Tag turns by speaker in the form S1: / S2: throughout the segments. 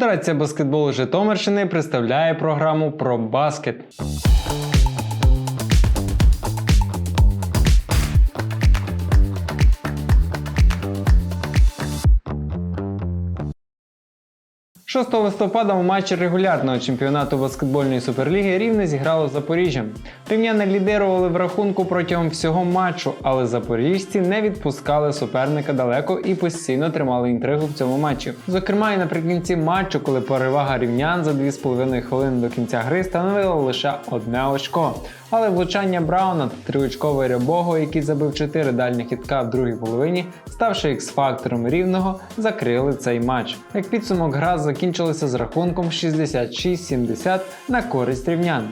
S1: Федерація баскетболу Житомирщини представляє програму про баскет. – 6 листопада у матчі регулярного чемпіонату баскетбольної суперліги Рівне зіграло з Запоріжжям. Рівняни лідирували в рахунку протягом всього матчу, але запоріжці не відпускали суперника далеко і постійно тримали інтригу в цьому матчі. Зокрема, і наприкінці матчу, коли перевага рівнян за 2,5 хвилини до кінця гри становила лише одне очко. Але влучання Брауна та триочковий Рябого, який забив 4 дальні хітка в другій половині, ставши ікс-фактором рівного, закрили цей матч. Як підсумок, гра закінчилася з рахунком 66-70 на користь рівнян.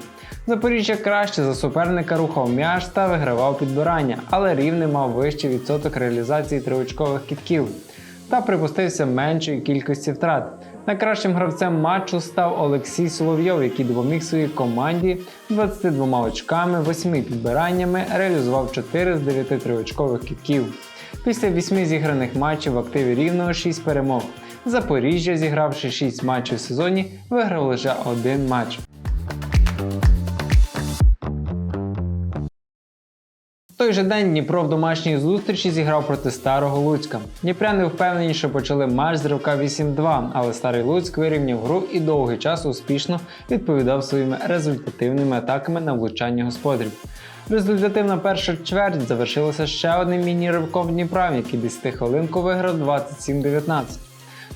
S1: Запоріжжя краще за суперника рухав м'яч та вигравав підбирання, але рівне мав вищий відсоток реалізації триочкових кітків та припустився меншої кількості втрат. Найкращим гравцем матчу став Олексій Соловйов, який допоміг своїй команді 22 очками, 8 підбираннями, реалізував 4 з 9 триочкових кітків. Після 8 зіграних матчів в активі рівного 6 перемог. Запоріжжя, зігравши 6 матчів в сезоні, виграв лише один матч. В той же день Дніпро в домашній зустрічі зіграв проти старого Луцька. Дніпряни впевнені, що почали матч з ривка 8-2, але старий Луцьк вирівняв гру і довгий час успішно відповідав своїми результативними атаками на влучання господарів. Результативна перша чверть завершилася ще одним міні-ривком Дніпра, який 10 хвилинку виграв 27-19.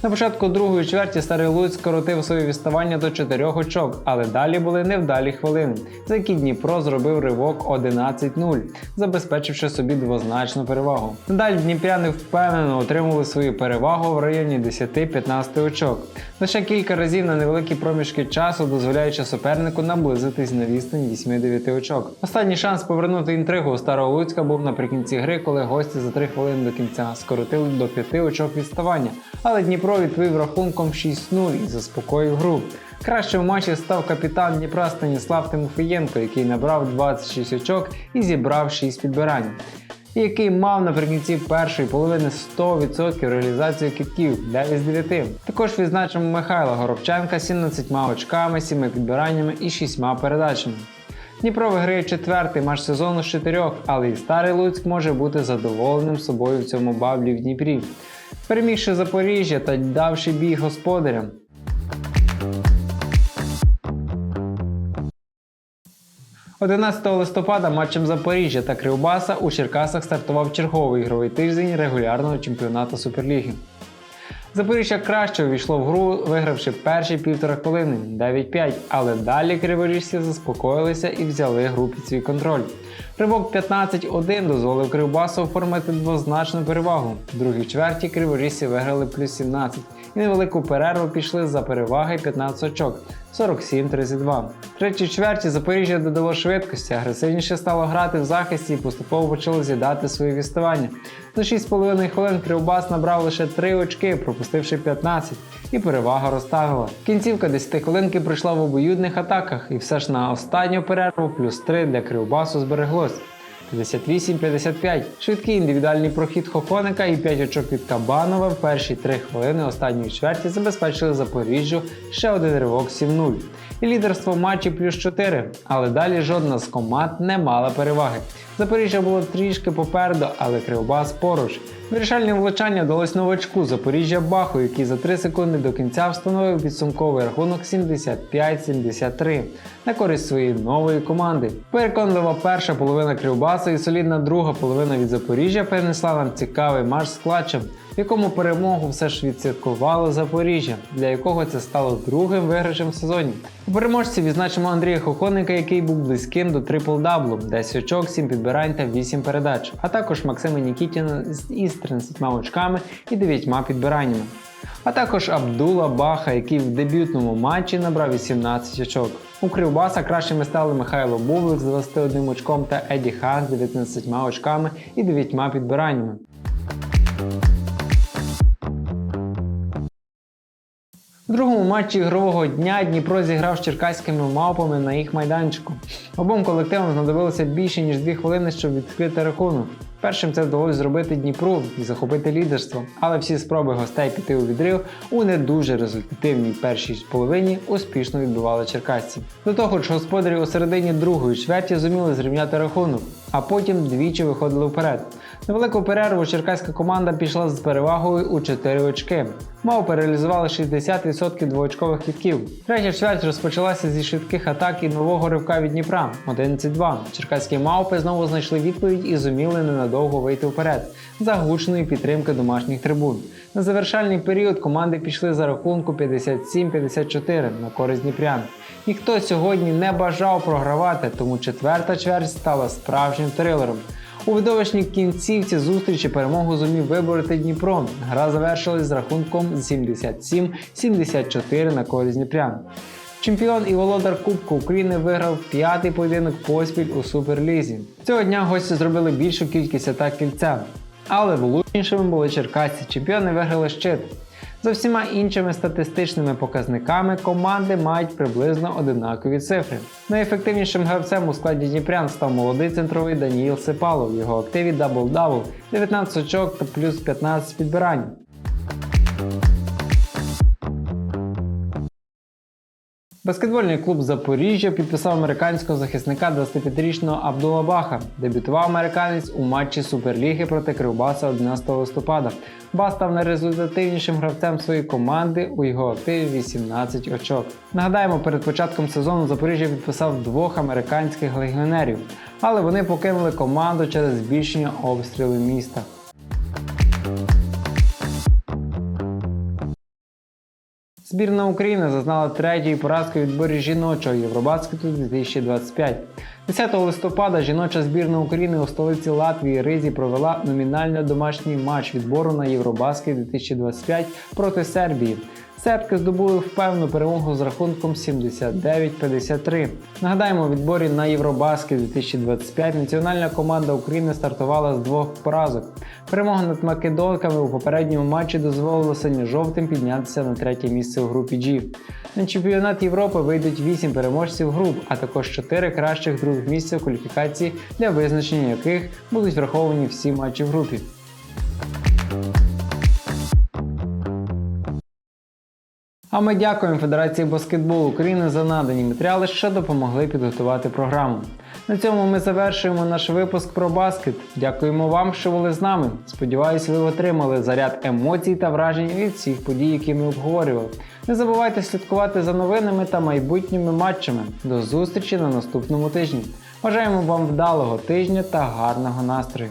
S1: На початку другої чверті старий Луцьк скоротив своє відставання до 4 очок, але далі були невдалі хвилини, за які Дніпро зробив ривок 11-0, забезпечивши собі двозначну перевагу. Надалі дніпряни впевнено отримували свою перевагу в районі 10-15 очок. Лише кілька разів на невеликі проміжки часу, дозволяючи супернику наблизитись на відстань 8-9 очок. Останній шанс повернути інтригу у старого Луцька був наприкінці гри, коли гості за 3 хвилини до кінця скоротили до 5 очок відставання. Але Дніпро відповів рахунком 6-0 і заспокоїв гру. Краще в матчі став капітан Дніпра Станіслав Тимофієнко, який набрав 26 очок і зібрав 6 підбирань. І який мав наприкінці першої половини 100% реалізацію китків 9 з 9. Також відзначимо Михайла Горобченка 17 очками, 7 підбираннями і 6 передачами. Дніпро виграє четвертий матч сезону з чотирьох, але і старий Луцьк може бути задоволеним собою в цьому баблі в Дніпрі. Перемігши Запоріжжя та давши бій господарям. – 11 листопада матчем Запоріжжя та Кривбаса у Черкасах стартував черговий ігровий тиждень регулярного чемпіонату Суперліги. Запоріжжя краще увійшло в гру, вигравши перші півтора хвилини 9-5, але далі криворіжці заспокоїлися і взяли гру під свій контроль. Ривок 15-1 дозволив Кривбасу оформити двозначну перевагу. В другій чверті криворіжці виграли плюс 17 і невелику перерву пішли за переваги 15 очок 47-32. В третій чверті Запоріжжя додало швидкості, агресивніше стало грати в захисті і поступово почало з'їдати свої відставання. За 6,5 хвилин Кривбас набрав лише 3 очки, пропустивши 15, і перевага розтагла. Кінцівка 10 хвилинки пройшла в обоюдних атаках, і все ж на останню перерву плюс 3 для Кривбасу збереглось. 58-55. Швидкий індивідуальний прохід Хохоника і 5 очок від Кабанова в перші 3 хвилини останньої чверті забезпечили Запоріжжю ще один ривок 7-0. І лідерство матчі плюс 4, але далі жодна з команд не мала переваги. Запоріжжя було трішки попереду, але Кривбас поруч. Вирішальне влучання вдалось новачку Запоріжжя Баху, який за 3 секунди до кінця встановив підсумковий рахунок 75-73 на користь своєї нової команди. Переконлива перша половина Кривбаса і солідна друга половина від Запоріжжя перенесла нам цікавий марш з клатчем, якому перемогу все ж відсвяткувало Запоріжжя, для якого це стало другим виграшем в сезоні. У переможці відзначимо Андрія Хохоника, який був близьким до трипл-даблу, 10 очок, 7 підбирань та 8 передач, а також Максима Нікітіна із 13 очками і 9 підбираннями. А також Абдула Баха, який в дебютному матчі набрав 18 очок. У Кривбаса кращими стали Михайло Бублик з 21 очком та Еді Хан з 19 очками і 9 підбираннями. У другому матчі ігрового дня Дніпро зіграв з черкаськими мавпами на їх майданчику. Обом колективам знадобилося більше ніж 2 хвилини, щоб відкрити рахунок. Першим це вдалося зробити Дніпру і захопити лідерство, але всі спроби гостей піти у відрив у не дуже результативній першій половині успішно відбивали черкасці. До того ж, господарі у середині другої чверті зуміли зрівняти рахунок, а потім двічі виходили вперед. На велику перерву черкаська команда пішла з перевагою у 4 очки. Мавпи реалізували 60% двоочкових кітків. Третя чверть розпочалася зі швидких атак і нового ривка від Дніпра 11-2. Черкаські мавпи знову знайшли відповідь і зуміли ненадовго вийти вперед за гучної підтримки домашніх трибун. На завершальний період команди пішли за рахунку 57-54 на користь Дніпрян. Ніхто сьогодні не бажав програвати, тому четверта чверть стала справжнім трилером. У видовищній кінцівці зустрічі перемогу зумів вибороти Дніпро. Гра завершилась з рахунком 77-74 на користь Дніпрян. Чемпіон і володар Кубку України виграв п'ятий поєдинок поспіль у Суперлізі. Цього дня гості зробили більшу кількість атак кільця. Але влучнішими були черкасці. Чемпіони виграли щит. За всіма іншими статистичними показниками команди мають приблизно одинакові цифри. Найефективнішим гравцем у складі Дніпрян став молодий центровий Даніїл Сипалов. Його активі дабл-дабл, 19 очок та плюс 15 підбирань. Баскетбольний клуб Запоріжжя підписав американського захисника 25-річного Абдула Баха. Дебютував американець у матчі Суперліги проти Кривбаса 11 листопада. Бас став найрезультативнішим гравцем своєї команди у його активі 18 очок. Нагадаємо, перед початком сезону Запоріжжя підписав двох американських легіонерів, але вони покинули команду через збільшення обстрілів міста. Збірна України зазнала третьої поразки відборі жіночого Євробаскету 2025. 10 листопада жіноча збірна України у столиці Латвії Ризі провела номінально домашній матч відбору на Євробаскет 2025 проти Сербії. Сербки здобули впевнену перемогу з рахунком 79-53. Нагадаємо, у відборі на Євробаскет 2025 національна команда України стартувала з двох поразок. Перемога над македонками у попередньому матчі дозволила синьо-жовтим піднятися на третє місце у групі G. На чемпіонат Європи вийдуть 8 переможців груп, а також 4 кращих других місця в кваліфікації, для визначення яких будуть враховані всі матчі в групі. А ми дякуємо Федерації баскетболу України за надані матеріали, що допомогли підготувати програму. На цьому ми завершуємо наш випуск про баскет. Дякуємо вам, що були з нами. Сподіваюсь, ви отримали заряд емоцій та вражень від всіх подій, які ми обговорювали. Не забувайте слідкувати за новинами та майбутніми матчами. До зустрічі на наступному тижні. Бажаємо вам вдалого тижня та гарного настрою!